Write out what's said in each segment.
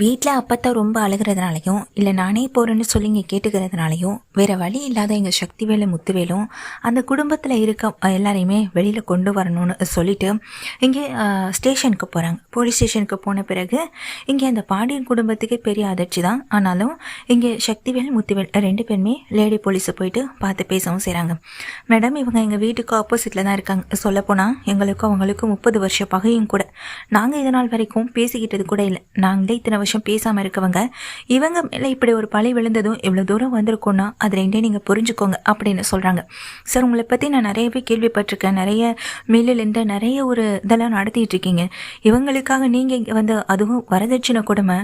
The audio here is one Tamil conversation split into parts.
வீட்டில் அப்பத்தா ரொம்ப அழுகிறதுனாலையும் இல்லை நானே போகிறேன்னு சொல்லி இங்கே கேட்டுக்கிறதுனாலையும் வேறு வழி இல்லாத எங்கள் சக்தி வேலை முத்துவேலும் அந்த குடும்பத்தில் இருக்க எல்லாரையுமே வெளியில் கொண்டு வரணும்னு சொல்லிட்டு இங்கே ஸ்டேஷனுக்கு போகிறாங்க போலீஸ் ஸ்டேஷனுக்கு போன பிறகு இங்கே அந்த பாண்டியன் குடும்பத்துக்கு பெரிய அதிர்ச்சி தான். ஆனாலும் இங்கே சக்திவேல் முத்துவேல் ரெண்டு பேருமே லேடி போலீஸை போயிட்டு பார்த்து பேசவும் செய்கிறாங்க மேடம் இவங்க எங்கள் வீட்டுக்கு ஆப்போசிட்டில் தான் இருக்காங்க. சொல்லப்போனால் எங்களுக்கும் அவங்களுக்கும் முப்பது வருஷ பகையும் கூட. நாங்கள் இதனால் வரைக்கும் பேசிக்கிட்டது கூட இல்லை. நாங்களே இத்தனை விஷயம் பேசாமல் இருக்கவங்க இவங்க மேலே இப்படி ஒரு பழி விழுந்ததும் இவ்வளோ தூரம் வந்திருக்கோன்னா அது ரெண்டே நீங்கள் புரிஞ்சுக்கோங்க அப்படின்னு சொல்கிறாங்க சார் உங்களை பற்றி நான் நிறையவே கேள்விப்பட்டிருக்கேன். நிறைய மில்லிலேருந்து நிறைய ஒரு இதெல்லாம் நடத்திட்டு இருக்கீங்க. இவங்களுக்காக நீங்கள் இங்கே வந்து அதுவும் வரதட்சணை கொடுமை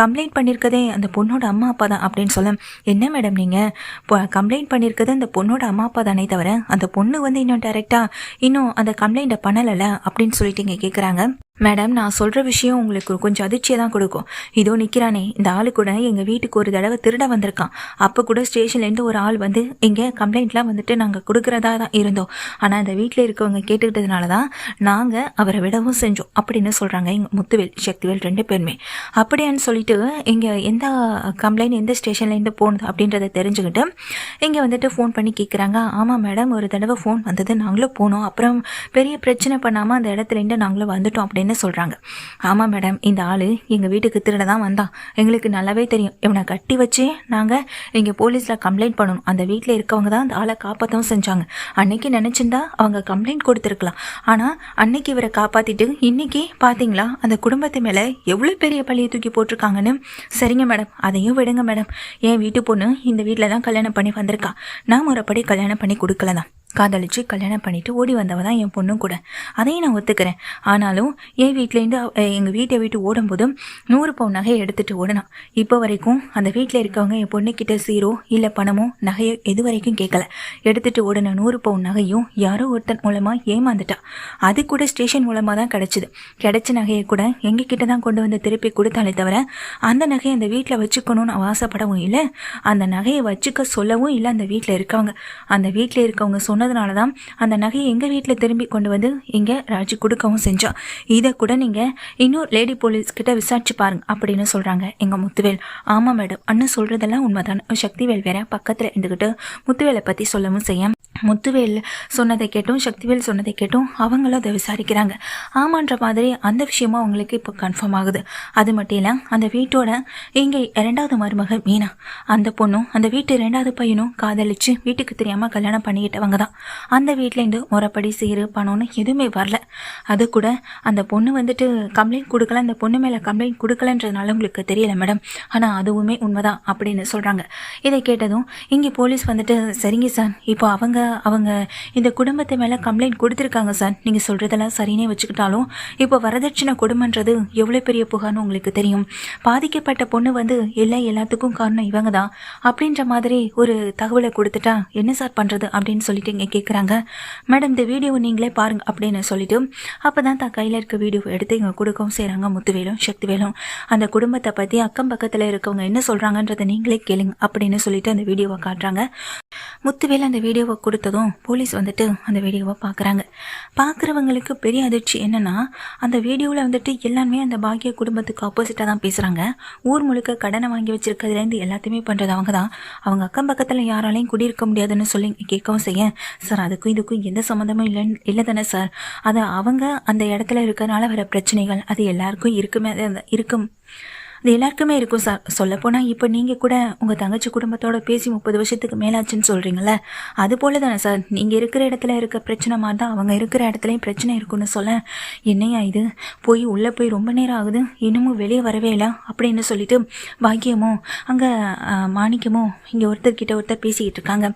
கம்ப்ளைண்ட் பண்ணியிருக்கதே அந்த பொண்ணோட அம்மா அப்பா தான் அப்படின்னு சொல்ல என்ன மேடம் நீங்கள் இப்போ கம்ப்ளைண்ட் பண்ணியிருக்கிறது அந்த பொண்ணோட அம்மா அப்பா தானே தவிர அந்த பொண்ணு வந்து இன்னும் டைரெக்டாக இன்னும் அந்த கம்ப்ளைண்ட்டை பண்ணலைல்ல அப்படின்னு சொல்லிட்டு இங்கே கேட்குறாங்க மேடம் நான் சொல்கிற விஷயம் உங்களுக்கு கொஞ்சம் அதிர்ச்சியை தான் கொடுக்கும். இதோ நிற்கிறானே இந்த ஆளு கூட எங்கள் வீட்டுக்கு ஒரு தடவை திருட வந்திருக்கான். அப்போ கூட ஸ்டேஷன்லேருந்து ஒரு ஆள் வந்து இங்கே கம்ப்ளைண்ட்லாம் வந்துட்டு நாங்கள் கொடுக்குறதா தான் இருந்தோம். ஆனால் இந்த வீட்டில் இருக்கவங்க கேட்டுக்கிட்டதுனால தான் நாங்கள் அவரை விடவும் செஞ்சோம். அப்படின்னு சொல்கிறாங்க எங்கள் முத்துவேல் சக்திவேல் ரெண்டு பேருமே. அப்படியான்னு சொல்லிட்டு இங்கே எந்த கம்ப்ளைண்ட் எந்த ஸ்டேஷன்லேருந்து போனது அப்படின்றத தெரிஞ்சுக்கிட்டு இங்கே வந்துட்டு ஃபோன் பண்ணி கேட்குறாங்க ஆமாம் மேடம் ஒரு தடவை ஃபோன் வந்தது. நாங்களும் போனோம். அப்புறம் பெரிய பிரச்சனை பண்ணாமல் அந்த இடத்துலேருந்து நாங்களும் வந்துட்டோம். அப்படின்னு சொல்கிறாங்க ஆமாம் மேடம் இந்த ஆள் எங்கள் வீட்டுக்கு திருட தான் வந்தான். எங்களுக்கு நல்லாவே தெரியும். இவனை கட்டி வச்சு நாங்கள் இங்கே போலீஸில் கம்ப்ளைண்ட் பண்ணணும். அந்த வீட்டில் இருக்கவங்க தான் அந்த ஆளை காப்பாற்றவும் செஞ்சாங்க. அன்னைக்கு நினச்சிருந்தா அவங்க கம்ப்ளைண்ட் கொடுத்துருக்கலாம். ஆனால் அன்னைக்கு இவரை காப்பாற்றிட்டு இன்னைக்கு பார்த்தீங்களா அந்த குடும்பத்து மேலே எவ்வளோ பெரிய பழியை தூக்கி போட்டிருக்காங்கன்னு? சரிங்க மேடம் அதையும் விடுங்க மேடம் என் வீட்டு பொண்ணு இந்த வீட்டில் தான் கல்யாணம் பண்ணி வந்திருக்கா. நான் முறைப்படி கல்யாணம் பண்ணி கொடுக்கல தான் காதலிச்சு கல்யாணம் பண்ணிட்டு ஓடி வந்தவ தான் என் பொண்ணும் கூட. அதையும் நான் ஒத்துக்கிறேன். ஆனாலும் என் வீட்டிலேருந்து எங்கள் வீட்டை விட்டு ஓடும்போதும் நூறு பவுன் நகையை எடுத்துட்டு ஓடினான். இப்போ வரைக்கும் அந்த வீட்டில் இருக்கவங்க என் பொண்ணுக்கிட்ட சீரோ இல்லை பணமோ நகையோ எது வரைக்கும் கேட்கல எடுத்துட்டு ஓடின நூறு பவுன் நகையும் யாரோ ஒருத்தன் மூலமாக ஏமாந்துட்டா அது கூட ஸ்டேஷன் மூலமாக தான் கிடச்சிது. கிடச்ச நகையை கூட எங்ககிட்ட தான் கொண்டு வந்து திருப்பி கொடுத்தாலே தவிர அந்த நகையை அந்த வீட்டில் வச்சுக்கணும்னு அவ ஆசைப்படவும் இல்லை. அந்த நகையை வச்சுக்க சொல்லவும் இல்லை அந்த வீட்டில் இருக்கவங்க. அந்த வீட்டில் இருக்கவங்க சொன்னதுனால தான் அந்த நகையை எங்கள் வீட்டில் திரும்பி கொண்டு வந்து இங்கே ராஜு கொடுக்கவும் செஞ்சோம் இதை கூட நீங்கள் இன்னும் லேடி போலீஸ்கிட்ட விசாரிச்சு பாருங்க அப்படின்னு சொல்கிறாங்க எங்கள் முத்துவேல். ஆமாம் மேடம் அண்ணன் சொல்கிறதெல்லாம் உண்மைதான். சக்திவேல் வேற பக்கத்தில் இருந்துக்கிட்டு முத்துவேலை பற்றி சொல்லவும் செய்ய முத்துவேல் சொன்னதை கேட்டும் சக்திவேல் சொன்னதை கேட்டும் அவங்களும் அதை விசாரிக்கிறாங்க. ஆமான்ற மாதிரி அந்த விஷயமும் அவங்களுக்கு இப்போ கன்ஃபார்ம் ஆகுது. அது மட்டும் இல்லை அந்த வீட்டோட இங்கே இரண்டாவது மருமக மீனா. அந்த பொண்ணும் அந்த வீட்டு ரெண்டாவது பையனும் காதலிச்சு வீட்டுக்கு தெரியாமல் கல்யாணம் பண்ணிக்கிட்டவங்க தான். அந்த வீட்லேருந்து முறைப்படி சீரு பணம்னு எதுவுமே வரல. அது கூட அந்த பொண்ணு வந்துட்டு கம்ப்ளைண்ட் கொடுக்கல. அந்த பொண்ணு மேலே கம்ப்ளைண்ட் கொடுக்கலன்றதுனால உங்களுக்கு தெரியல மேடம் ஆனால் அதுவுமே உண்மைதான் அப்படின்னு சொல்கிறாங்க இதை கேட்டதும் இங்கே போலீஸ் வந்துட்டு சரிங்க சார் இப்போ அவங்க அவங்க இந்த குடும்பத்து மேலே கம்ப்ளைண்ட் கொடுத்துருக்காங்க சார் நீங்கள் சொல்கிறதெல்லாம் சரினே வச்சுக்கிட்டாலும் இப்போ வரதட்சணை கொடுமைன்றது எவ்வளோ பெரிய புகார்னு உங்களுக்கு தெரியும். பாதிக்கப்பட்ட பொண்ணு வந்து எல்லா எல்லாத்துக்கும் காரணம் இவங்க தான் அப்படின்ற மாதிரி ஒரு தகவலை கொடுத்துட்டா என்ன சார் பண்ணுறது அப்படின்னு சொல்லிட்டு இங்கே கேட்குறாங்க மேடம் இந்த வீடியோ நீங்களே பாருங்க அப்படின்னு சொல்லிட்டு அப்போ தான் தான் கையில் இருக்க வீடியோவை எடுத்து இங்கே கொடுக்கவும் செய்கிறாங்க முத்துவேலும் சக்திவேலும். அந்த குடும்பத்தை பற்றி அக்கம் பக்கத்தில் இருக்கவங்க என்ன சொல்கிறாங்கன்றதை நீங்களே கேளுங்க அப்படின்னு சொல்லிட்டு அந்த வீடியோவை காட்டுறாங்க. முத்துவேல் அந்த வீடியோவை கொடுத்ததும் போலீஸ் வந்துட்டு அந்த வீடியோவை பார்க்குறாங்க பார்க்குறவங்களுக்கு பெரிய அதிர்ச்சி என்னன்னா அந்த வீடியோவில் வந்துட்டு எல்லாருமே அந்த பாக்கிய குடும்பத்துக்கு ஆப்போசிட்டாக தான் பேசுகிறாங்க ஊர் முழுக்க கடனை வாங்கி வச்சிருக்கிறதுலேருந்து எல்லாத்தையுமே பண்ணுறது அவங்க தான் அவங்க அக்கம் பக்கத்தில் யாராலையும் குடியிருக்க முடியாதுன்னு சொல்லி கேட்கவும் செய்ய சார் அதுக்கும் இதுக்கும் எந்த சம்மந்தமும் இல்லை இல்லை தானே சார். அது அவங்க அந்த இடத்துல இருக்கிறனால வர பிரச்சனைகள் அது எல்லாருக்கும் இருக்குமே இருக்கும். அது எல்லாருக்குமே இருக்கும் சார். சொல்லப்போனால் இப்போ நீங்கள் கூட உங்கள் தங்கச்சி குடும்பத்தோட பேசி முப்பது வருஷத்துக்கு மேலாச்சுன்னு சொல்கிறீங்கள அது போல தானே சார். நீங்கள் இருக்கிற இடத்துல இருக்க பிரச்சனை மாதிரி தான் அவங்க இருக்கிற இடத்துலையும் பிரச்சனை இருக்குன்னு சொல்ல. என்னையா இது? போய் உள்ளே போய் ரொம்ப நேரம் ஆகுது. இன்னமும் வெளியே வரவே இல்லை. அப்படின்னு சொல்லிட்டு பாக்கியமும் அங்கே மாணிக்கமும் இங்கே ஒருத்தர்கிட்ட ஒருத்தர் பேசிக்கிட்டு இருக்காங்க.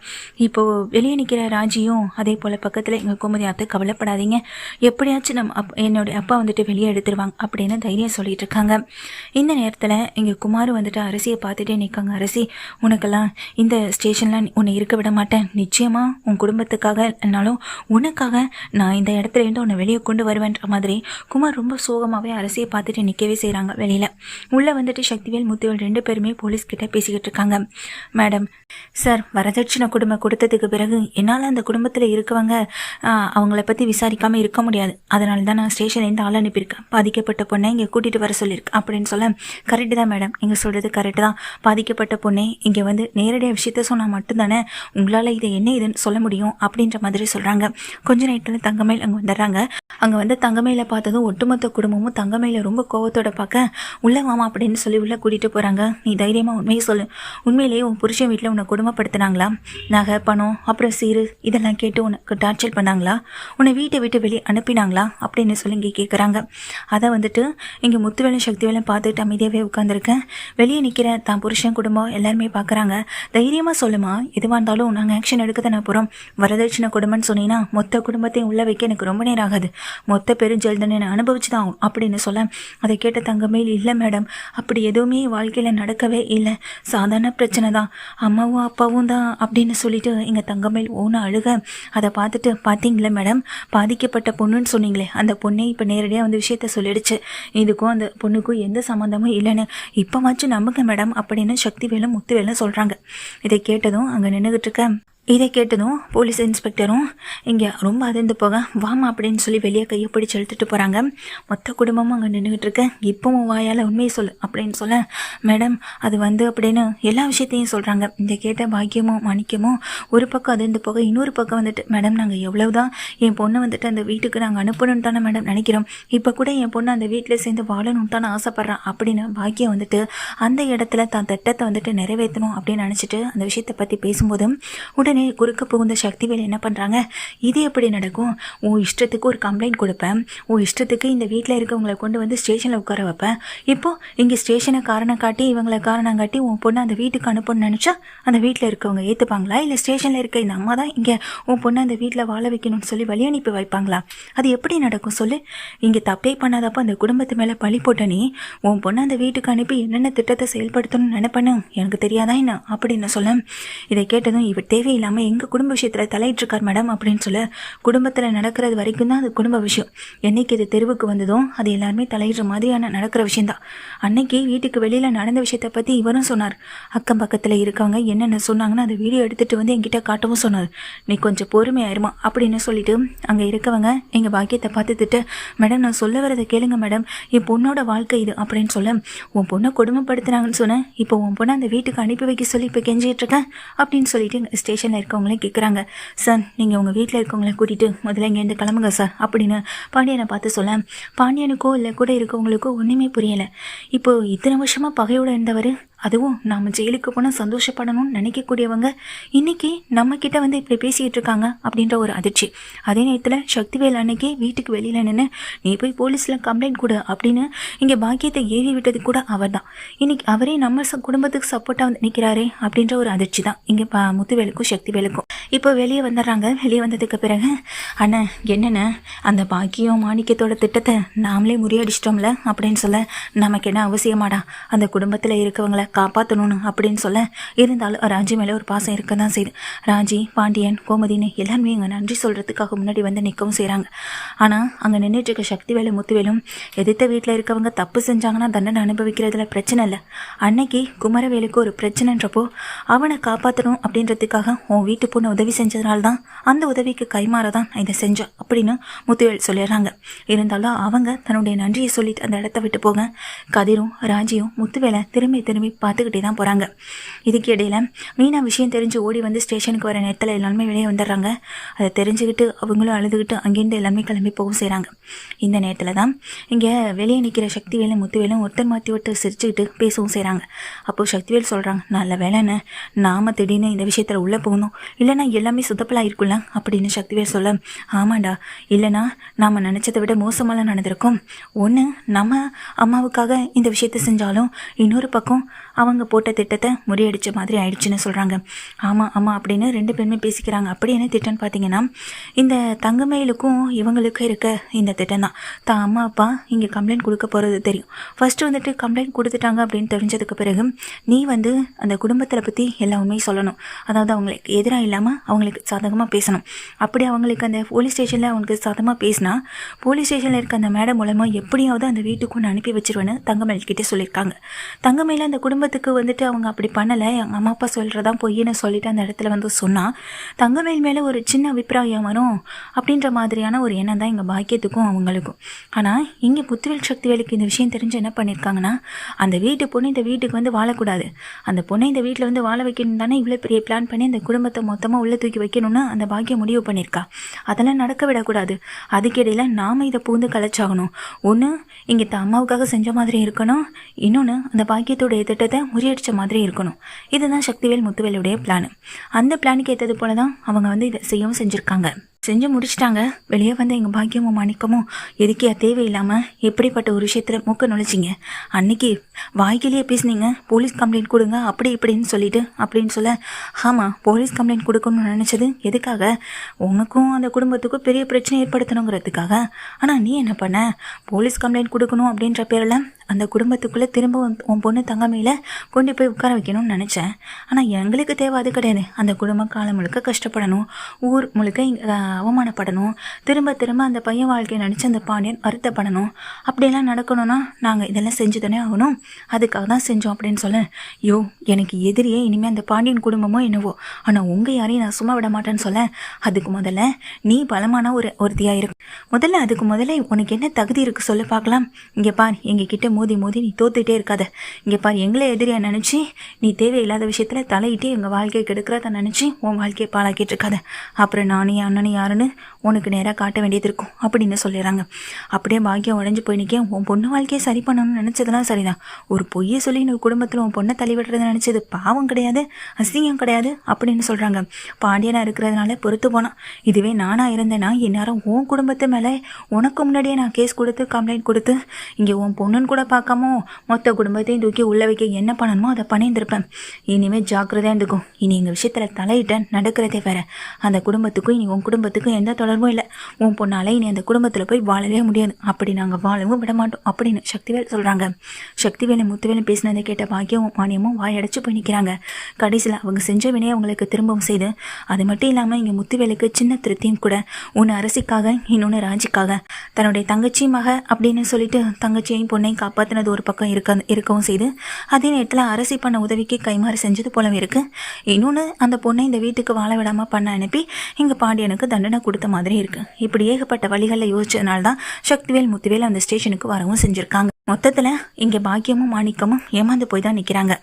இப்போது வெளியே நிற்கிற ராஜியும் அதே போல் பக்கத்தில் எங்கள் குமதி அத்தை கவலைப்படாதீங்க. எப்படியாச்சும் நம்ம அப் என்னுடைய அப்பா வந்துட்டு வெளியே எடுத்துருவாங்க அப்படின்னு தைரியம் சொல்லிட்டு இருக்காங்க. இந்த நேரத்தில் இங்கே குமார் வந்துட்டு அரசியை பார்த்துட்டே நிற்காங்க அரசி உனக்கெல்லாம் இந்த ஸ்டேஷனில் உன்னை இருக்க விட மாட்டேன். நிச்சயமாக உன் குடும்பத்துக்காக என்னாலும் உனக்காக நான் இந்த இடத்துல இருந்து உன்னை வெளியே கொண்டு வருவேன்ற மாதிரி குமார் ரொம்ப சோகமாகவே அரசியை பார்த்துட்டு நிற்கவே செய்கிறாங்க வெளியில். உள்ளே வந்துட்டு சக்திவேல் முத்துவேல் ரெண்டு பேருமே போலீஸ்கிட்ட பேசிக்கிட்டு இருக்காங்க. மேடம் சார் வரதட்சணை குடும்பம் கொடுத்ததுக்கு பிறகு என்னால் அந்த குடும்பத்தில் இருக்கவங்க அவங்கள பற்றி விசாரிக்காமல் இருக்க முடியாது. அதனால தான் நான் ஸ்டேஷன்லேருந்து ஆள் அனுப்பியிருக்கேன். பாதிக்கப்பட்ட பொண்ணை இங்கே கூட்டிகிட்டு வர சொல்லியிருக்கேன் அப்படின்னு சொல்ல கரெக்டு தான் மேடம் நீங்கள் சொல்கிறது கரெக்டு தான். பாதிக்கப்பட்ட பொண்ணே இங்கே வந்து நேரடியாக விஷயத்த சொன்னால் மட்டும்தானே உங்களால் இதை என்ன இதுன்னு சொல்ல முடியும் அப்படின்ற மாதிரி சொல்கிறாங்க கொஞ்ச நேரத்தில் தங்கமேல் அங்கே வந்துடுறாங்க. அங்கே வந்து தங்கமேல பார்த்ததும் ஒட்டுமொத்த குடும்பமும் தங்கமேல ரொம்ப கோவத்தோட பார்க்க உள்ள மாமா அப்படின்னு சொல்லி உள்ளே கூட்டிகிட்டு போகிறாங்க நீ தைரியமாக உண்மையை சொல்லு. உண்மையிலேயே உன் புருஷன் வீட்டில் உன்னை குடும்பப்படுத்தினாங்களா? நகை பணம் அப்புறம் சீரு இதெல்லாம் கேட்டு உனக்கு டார்ச்சர் பண்ணாங்களா? உன்னை வீட்டை விட்டு வெளியே அனுப்பினாங்களா? அப்படின்னு சொல்லி இங்கே கேட்குறாங்க அதை வந்துட்டு இங்கே முத்துவேலும் சக்திவேலும் பார்த்துட்டு அமைதியாக அமைதியாகவே உட்காந்துருக்கேன் வெளியே நிற்கிற தான் புருஷன் குடும்பம் எல்லாருமே பார்க்குறாங்க. தைரியமாக சொல்லுமா எதுவாக இருந்தாலும் நாங்கள் ஆக்ஷன் எடுக்க தானே போகிறோம் வரதட்சணை குடும்பம்னு சொன்னீங்கன்னா மொத்த குடும்பத்தையும் உள்ள வைக்க எனக்கு ரொம்ப நேரம் ஆகாது. மொத்த பெருஞ்சல் தானே நான் அனுபவிச்சு தான் அப்படின்னு சொல்ல அதை கேட்ட தங்கமேல் இல்லை மேடம் அப்படி எதுவுமே வாழ்க்கையில் நடக்கவே இல்லை. சாதாரண பிரச்சனை தான். அம்மாவும் அப்பாவும் தான் அப்படின்னு சொல்லிட்டு எங்கள் தங்கமேல் ஓன அழுக அதை பார்த்துட்டு பார்த்தீங்களே மேடம் பாதிக்கப்பட்ட பொண்ணுன்னு சொன்னீங்களே அந்த பொண்ணே இப்போ நேரடியாக வந்து விஷயத்த சொல்லிடுச்சு. இதுக்கும் அந்த பொண்ணுக்கும் எந்த சம்மந்தமும் இல்லைன்னு இப்போவாச்சும் நம்புங்க மேடம். அப்படின்னு சக்திவேலும் முத்துவேலும் சொல்கிறாங்க இதை கேட்டதும் அங்கே நின்றுக்கிட்டு இருக்க இதை கேட்டதும் போலீஸ் இன்ஸ்பெக்டரும் இங்கே ரொம்ப அதிர்ந்து போக வாமா அப்படின்னு சொல்லி வெளியே கையை பிடிச்சி இழுத்துட்டு போகிறாங்க மொத்த குடும்பமும் அங்கே நின்றுக்கிட்டு இருக்க. இப்போவும் வாயால் உண்மையை சொல்லு அப்படின்னு சொல்ல மேடம் அது வந்து அப்படின்னு எல்லா விஷயத்தையும் சொல்கிறாங்க இதை கேட்ட பாக்கியமும் மாணிக்கமும் ஒரு பக்கம் அதிர்ந்து போக இன்னொரு பக்கம் வந்துட்டு மேடம் நாங்கள் எவ்வளவுதான் என் பொண்ணை வந்துட்டு அந்த வீட்டுக்கு நாங்கள் அனுப்பணும்னு தானே மேடம் நினைக்கிறோம். இப்போ கூட என் பொண்ணு அந்த வீட்டில் சேர்ந்து வாழணும் தானே ஆசைப்பட்றான் அப்படின்னு பாக்கியம் வந்துட்டு அந்த இடத்துல தான் திட்டத்தை வந்துட்டு நிறைவேற்றணும் அப்படின்னு நினச்சிட்டு அந்த விஷயத்தை பற்றி பேசும்போது உடனே குறுக்க புகுந்த சக்திவேல் என்ன பண்ணுறாங்க இது எப்படி நடக்கும்? உன் இஷ்டத்துக்கு ஒரு கம்ப்ளைண்ட் கொடுப்பேன். உன் இஷ்டத்துக்கு இந்த வீட்டில் இருக்கவங்களை கொண்டு வந்து ஸ்டேஷனில் உட்கார வைப்பேன். இப்போ இங்கே ஸ்டேஷனை காரணம் காட்டி இவங்களை காரணம் காட்டி உன் பொண்ணு அந்த வீட்டுக்கு அனுப்பணும்னு நினச்சா அந்த வீட்டில் இருக்கவங்க ஏற்றுப்பாங்களா இல்லை ஸ்டேஷனில் இருக்க இந்த அம்மா தான் இங்கே உன் பொண்ணு அந்த வீட்டில் வாழ வைக்கணும்னு சொல்லி வழி அனுப்பி வைப்பாங்களா? அது எப்படி நடக்கும் சொல்லு? இங்கே தப்பே பண்ணாதப்போ அந்த குடும்பத்து மேலே பழி போட்ட நீ உன் பொண்ணு அந்த வீட்டுக்கு அனுப்பி என்னென்ன திட்டத்தை செயல்படுத்தணும்னு நினைப்பேன்னு எனக்கு தெரியாதா என்ன? அப்படின்னு சொல்ல இதை கேட்டதும் இவர் இல்லாமல் எங்கள் குடும்ப விஷயத்தில் தலையிட்டிருக்கார் மேடம் அப்படின்னு சொல்ல குடும்பத்தில் நடக்கிறது வரைக்கும் தான் அது குடும்ப விஷயம். என்னைக்கு இது தெருவுக்கு வந்ததோ அது எல்லாருமே தலையிடுற மாதிரியான நடக்கிற விஷயந்தான் அன்னைக்கு வீட்டுக்கு வெளியில் நடந்த விஷயத்தை பற்றி இவரும் சொன்னார். அக்கம் பக்கத்தில் இருக்கவங்க என்னென்ன சொன்னாங்கன்னு அதை வீடியோ எடுத்துகிட்டு வந்து என்கிட்ட காட்டவும் சொன்னார். நீ கொஞ்சம் பொறுமையாயிருமா? அப்படின்னு சொல்லிட்டு அங்கே இருக்கவங்க எங்கள் பாக்கியத்தை பார்த்துட்டு மேடம் நான் சொல்ல வரதை கேளுங்க மேடம். என் பொண்ணோட வாழ்க்கை இது அப்படின்னு சொல்ல உன் பொண்ணை கொடுமைப்படுத்துனாங்கன்னு சொன்னேன் இப்போ உன் பொண்ணை அந்த வீட்டுக்கு அனுப்பி வைக்க சொல்லி இப்போ கெஞ்சிட்டு இருக்கேன் அப்படின்னு சொல்லிட்டு ஸ்டேஷன் கிச்சனில் இருக்கவங்களே கேட்குறாங்க சார் நீங்கள் உங்கள் வீட்டில் இருக்கவங்கள கூட்டிகிட்டு முதல்ல இங்கேருந்து கிளம்புங்க சார் அப்படின்னு பாண்டியனை பார்த்து சொல்ல பாண்டியனுக்கோ இல்லை கூட இருக்கவங்களுக்கோ ஒன்றுமே புரியலை. இப்போ இத்தனை வருஷமாக பகையோடு இருந்தவர் அதுவும் நாம் ஜெயிலுக்கு போனால் சந்தோஷப்படணும்னு நினைக்கக்கூடியவங்க இன்னைக்கு நம்ம கிட்ட வந்து இப்படி பேசிகிட்டு இருக்காங்க அப்படின்ற ஒரு அதிர்ச்சி. அதே நேரத்தில் சக்திவேல் அன்னைக்கு வீட்டுக்கு வெளியில் நின்று நீ போய் போலீஸில் கம்ப்ளைண்ட் கொடு அப்படின்னு இங்கே பாக்கியத்தை ஏவி விட்டது கூட அவர் தான் இன்னைக்கு அவரே நம்ம ச- குடும்பத்துக்கு சப்போர்ட்டாக வந்து நிற்கிறாரே அப்படின்ற ஒரு அதிர்ச்சி தான் இங்கே பா முத்துவேலுக்கும் சக்திவேலுக்கும். இப்போ வெளியே வந்துடுறாங்க. வெளியே வந்ததுக்கு பிறகு அண்ணன் என்னென்ன அந்த பாக்கியம் மாணிக்கத்தோட திட்டத்தை நாமளே முறியடிச்சிட்டோம்ல? அப்படின்னு சொல்ல நமக்கு என்ன அவசியமாடா? அந்த குடும்பத்தில் இருக்கவங்கள காப்பாற்றணும்னு அப்படின்னு சொல்ல இருந்தாலும் ராஜி மேலே ஒரு பாசம் இருக்க தான் செய்யுது. ராஜி பாண்டியன் கோமதின்னு எல்லாருமே இங்கே நன்றி சொல்கிறதுக்காக முன்னாடி வந்து நிற்கவும் செய்கிறாங்க ஆனால் அங்கே நின்றுட்டு இருக்க சக்திவேலு முத்துவேலும் எதிர்த்த வீட்டில் இருக்கவங்க தப்பு செஞ்சாங்கன்னா தண்டனை அனுபவிக்கிறதுல பிரச்சனை இல்லை. அன்னைக்கு குமரவேலுக்கு ஒரு பிரச்சனைன்றப்போ அவனை காப்பாற்றணும் அப்படின்றதுக்காக உன் வீட்டு பொண்ணு உதவி செஞ்சதுனால தான் அந்த உதவிக்கு கைமாற தான் நான் இதை செஞ்சேன் அப்படின்னு முத்துவேல் சொல்லிடுறாங்க. இருந்தாலும் அவங்க தன்னுடைய நன்றியை சொல்லிட்டு அந்த இடத்த விட்டு போக கதிரும் ராஜியும் முத்துவேலை திரும்பி திரும்பி பார்த்துக்கிட்டே தான் போகிறாங்க இதுக்கு இடையில மீனா விஷயம் தெரிஞ்சு ஓடி வந்து ஸ்டேஷனுக்கு வர நேரத்தில் எல்லாருமே வெளியே வந்துடுறாங்க. அதை தெரிஞ்சுக்கிட்டு அவங்களும் அழுதுகிட்டு அங்கேருந்து எல்லாமே கிளம்பி போகவும் செய்கிறாங்க இந்த நேரத்தில் தான் இங்கே வெளியே நிற்கிற சக்திவேலும் முத்துவேலும் ஒருத்தர் மாற்றி ஒருத்தர் சிரிச்சுக்கிட்டு பேசவும் செய்கிறாங்க அப்போது சக்திவேல் சொல்கிறாங்க நல்ல வேலைன்னு நாம திடீர்னு இந்த விஷயத்தில் உள்ளே போகணும். இல்லைன்னா எல்லாமே சுத்தப்பலாக இருக்குல்ல அப்படின்னு சக்திவேல் சொல்ல ஆமாண்டா. இல்லைனா நாம் நினச்சதை விட மோசமெல்லாம் நடந்திருக்கும். ஒன்று நம்ம அம்மாவுக்காக இந்த விஷயத்தை செஞ்சாலும் இன்னொரு பக்கம் அவங்க போட்ட திட்டத்தை முறியடித்த மாதிரி ஆயிடுச்சுன்னு சொல்கிறாங்க ஆமாம் ஆமாம் அப்படின்னு ரெண்டு பேருமே பேசிக்கிறாங்க. அப்படி என்ன திட்டம்னு பார்த்தீங்கன்னா இந்த தங்கமயிலுக்கும் இவங்களுக்கும் இருக்க இந்த திட்டம் தான். தான் அம்மா அப்பா இங்கே கம்ப்ளைண்ட் கொடுக்க போகிறது தெரியும். ஃபஸ்ட்டு வந்துட்டு கம்ப்ளைண்ட் கொடுத்துட்டாங்க அப்படின்னு தெரிஞ்சதுக்கு பிறகு நீ வந்து அந்த குடும்பத்தில் பற்றி எல்லா உண்மையும் சொல்லணும். அதாவது அவங்களுக்கு எதிராக இல்லாமல் அவங்களுக்கு சாதகமாக பேசணும். அப்படி அவங்களுக்கு அந்த போலீஸ் ஸ்டேஷனில் அவங்களுக்கு சாதகமாக பேசினா போலீஸ் ஸ்டேஷனில் இருக்க அந்த மேடம் மூலமாக எப்படியாவது அந்த வீட்டுக்கு ஒன்று அனுப்பி வச்சிருவேன்னு தங்கமயில் கிட்டே சொல்லியிருக்காங்க. தங்கமயில் அந்த குடும்ப குடும்பத்துக்கு வந்துட்டு அவங்க அப்படி பண்ணலை. எங்கள் அம்மா அப்பா சொல்கிறதா பொய்ன்னு சொல்லிட்டு அந்த இடத்துல வந்து சொன்னால் தங்கமேல் மேலே ஒரு சின்ன அபிப்பிராயம் வரும் அப்படின்ற மாதிரியான ஒரு எண்ணம் தான் எங்கள் பாக்கியத்துக்கும் அவங்களுக்கும். ஆனால் இங்கே புத்துவேல் சக்திவேலுக்கு இந்த விஷயம் தெரிஞ்சு என்ன பண்ணியிருக்காங்கன்னா அந்த வீட்டு பொண்ணு இந்த வீட்டுக்கு வந்து வாழக்கூடாது. அந்த பொண்ணை இந்த வீட்டில் வந்து வாழ வைக்கணும் தானே இவ்வளோ பெரிய பிளான் பண்ணி அந்த குடும்பத்தை மொத்தமாக உள்ளே தூக்கி வைக்கணும்னு அந்த பாக்கியம் முடிவு பண்ணியிருக்கா அதெல்லாம் நடக்க விடக்கூடாது. அதுக்கிடையில் நாம் இதை பூந்து கலைச்சாகணும். ஒன்று இங்கே த அம்மாவுக்காக செஞ்ச மாதிரி இருக்கணும். இன்னொன்று அந்த பாக்கியத்தோட எதிர்ட்ட திட்டத்தை முறியடித்த மாதிரி இருக்கணும். இதுதான் சக்திவேல் முத்துவேலுடைய பிளான் அந்த பிளானுக்கு ஏற்றது போல தான் அவங்க வந்து இதை செய்யவும் செஞ்சுருக்காங்க. செஞ்சு முடிச்சிட்டாங்க. வெளியே வந்து எங்கள் பாக்கியமும் மாணிக்கமும் எதுக்கே தேவையில்லாமல் எப்படிப்பட்ட ஒரு விஷயத்தில் மூக்க நுழைச்சிங்க. அன்னைக்கு வாய்க்கிலேயே பேசுனீங்க. போலீஸ் கம்ப்ளைண்ட் கொடுங்க அப்படி இப்படின்னு சொல்லிட்டு அப்படின்னு சொல்ல ஆமாம் போலீஸ் கம்ப்ளைண்ட் கொடுக்கணும்னு நினச்சது எதுக்காக? உனக்கும் அந்த குடும்பத்துக்கும் பெரிய பிரச்சனை ஏற்படுத்தணுங்கிறதுக்காக. ஆனால் நீ என்ன பண்ண? போலீஸ் கம்ப்ளைண்ட் கொடுக்கணும் அப்படின்ற பேரில் அந்த குடும்பத்துக்குள்ளே திரும்ப உன் பொண்ணு தங்கமையில் கொண்டு போய் உட்கார வைக்கணும்னு நினச்சேன். ஆனால் எங்களுக்கு தேவை அது கிடையாது. அந்த குடும்பம் காலம் முழுக்க கஷ்டப்படணும். ஊர் முழுக்க அவமானப்படணும். திரும்ப திரும்ப அந்த பையன் வாழ்க்கையை நினச்சி அந்த பாண்டியன் வருத்தப்படணும். அப்படியெல்லாம் நடக்கணும்னா நாங்கள் இதெல்லாம் செஞ்சு தானே ஆகணும். அதுக்காக தான் செஞ்சோம் அப்படின்னு சொல்ல யோ எனக்கு எதிரியே இனிமேல் அந்த பாண்டியன் குடும்பமோ என்னவோ. ஆனால் உங்கள் யாரையும் நான் சும்மா விட மாட்டேன்னு சொல்ல அதுக்கு முதல்ல நீ பலமான ஒரு ஒருத்தியாக இருக்கு முதல்ல அதுக்கு முதல்ல உனக்கு என்ன தகுதி இருக்குது சொல்ல பார்க்கலாம். இங்கே பார் எங்ககிட்ட மோதி மோதி நீ தோத்துட்டே இருக்காத. இங்கே பார் எங்களை எதிரியாக நினச்சி நீ தேவையில்லாத விஷயத்தில் தலையிட்டு எங்கள் வாழ்க்கையை கெடுக்கிறத நினச்சி உன் வாழ்க்கையை பாழாக்கிட்டு இருக்காத. அப்புறம் நானும் அண்ணனையும் யாருன்னு உனக்கு நேராக காட்ட வேண்டியது இருக்கும் அப்படின்னு சொல்லிடுறாங்க. அப்படியே பாக்கியம் உடஞ்சி போய் நிற்க உன் பொண்ணு வாழ்க்கையை சரி பண்ணணும்னு நினச்சதெல்லாம் சரிதான். ஒரு பொய்யை சொல்லி நீ குடும்பத்தில் உன் பொண்ணை தள்ளிவிடுறத நினச்சது பாவம் கிடையாது அசிங்கம் கிடையாது அப்படின்னு சொல்கிறாங்க பாண்டியனாக இருக்கிறதுனால பொறுத்து போனான். இதுவே நானாக இருந்தேன்னா இந்நேரம் உன் குடும்பத்து மேலே உனக்கு முன்னாடியே நான் கேஸ் கொடுத்து கம்ப்ளைண்ட் கொடுத்து இங்கே உன் பொண்ணுன்னு கூட பார்க்காம மொத்த குடும்பத்தையும் தூக்கி உள்ள வைக்க என்ன பண்ணணுமோ அதை பண்ணியிருந்திருப்பேன். இனிமேல் ஜாக்கிரதையாக இருந்துக்கும் இனி எங்கள் விஷயத்தில் தலையிட்ட நடக்கிறதே வேற. அந்த குடும்பத்துக்கும் இனி உன் குடும்பத்துக்கும் எந்த தொடர்பும் இல்லை. உன் பொண்ணால் இனி அந்த குடும்பத்தில் போய் வாழவே முடியாது. அப்படி நாங்கள் வாழவும் விட மாட்டோம். அப்படின்னு சக்திவேல் சொல்கிறாங்க சக்திவேலு முத்துவேலும் பேசினதை கேட்ட பாக்கியமும் மானியமும் வாயடைச்சு போய் நிற்கிறாங்க கடைசியில் அவங்க செஞ்ச வினையை அவங்களுக்கு திரும்பவும் செய்து அது மட்டும் இல்லாமல் இங்கே முத்துவேலுக்கு சின்ன திருப்தியும் கூட ஒன்று அரசிக்காக இன்னொன்று ராஜிக்காக தன்னுடைய தங்கச்சி மக அப்படின்னு சொல்லிட்டு தங்கச்சியையும் பொண்ணையும் காப்பாற்றினது ஒரு பக்கம் இருக்க இருக்கவும் செய்து அதே நேரத்தில் அரசி பண்ண உதவிக்கு கைமாறு செஞ்சது போலவே இருக்குது இன்னொன்று அந்த பொண்ணை இந்த வீட்டுக்கு வாழ விடாமல் பண்ண அனுப்பி இங்கே பாண்டியனுக்கு தண்டனை கொடுத்த மாதிரி இருக்கு. இப்படி ஏகப்பட்ட வழிகளில் யோசிச்சதுனால தான் சக்திவேல் முத்துவேல் அந்த ஸ்டேஷனுக்கு வரவும் செஞ்சுருக்காங்க. மொத்தத்தில் இங்கே பாக்கியமும் மாணிக்கமும் ஏமாந்து போய் தான் நிற்கிறாங்க